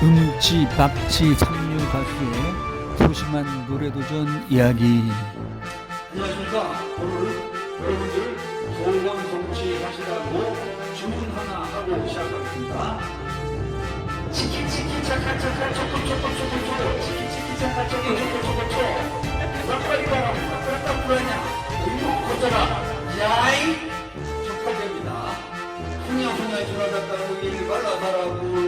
음치 박치 상류 가수의 소심한 노래도전 이야기. 안녕하십니까. 오늘 여러분들 소원 성취 하시라고 주문 하나 하고 시작하겠습니다. 치킨 치킨 차카 차카 초코 초코 초코 초 치킨 치킨 차카 초코 초코 초코 초 락파리가. 락파리가 불하냐 이거 걷잖아 야이. 촉발됩니다. 훈야 훈야 지나갔다고 얘기 말라다라고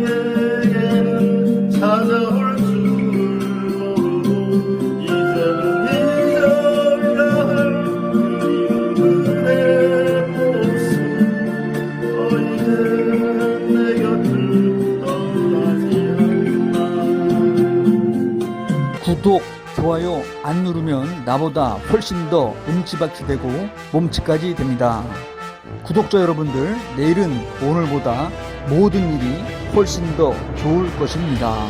구독 좋아요 안 누르면 나보다 훨씬 더 음치박치 되고 몸치까지 됩니다. 구독자 여러분들 내일은 오늘보다 모든 일이 훨씬 더 좋을 것입니다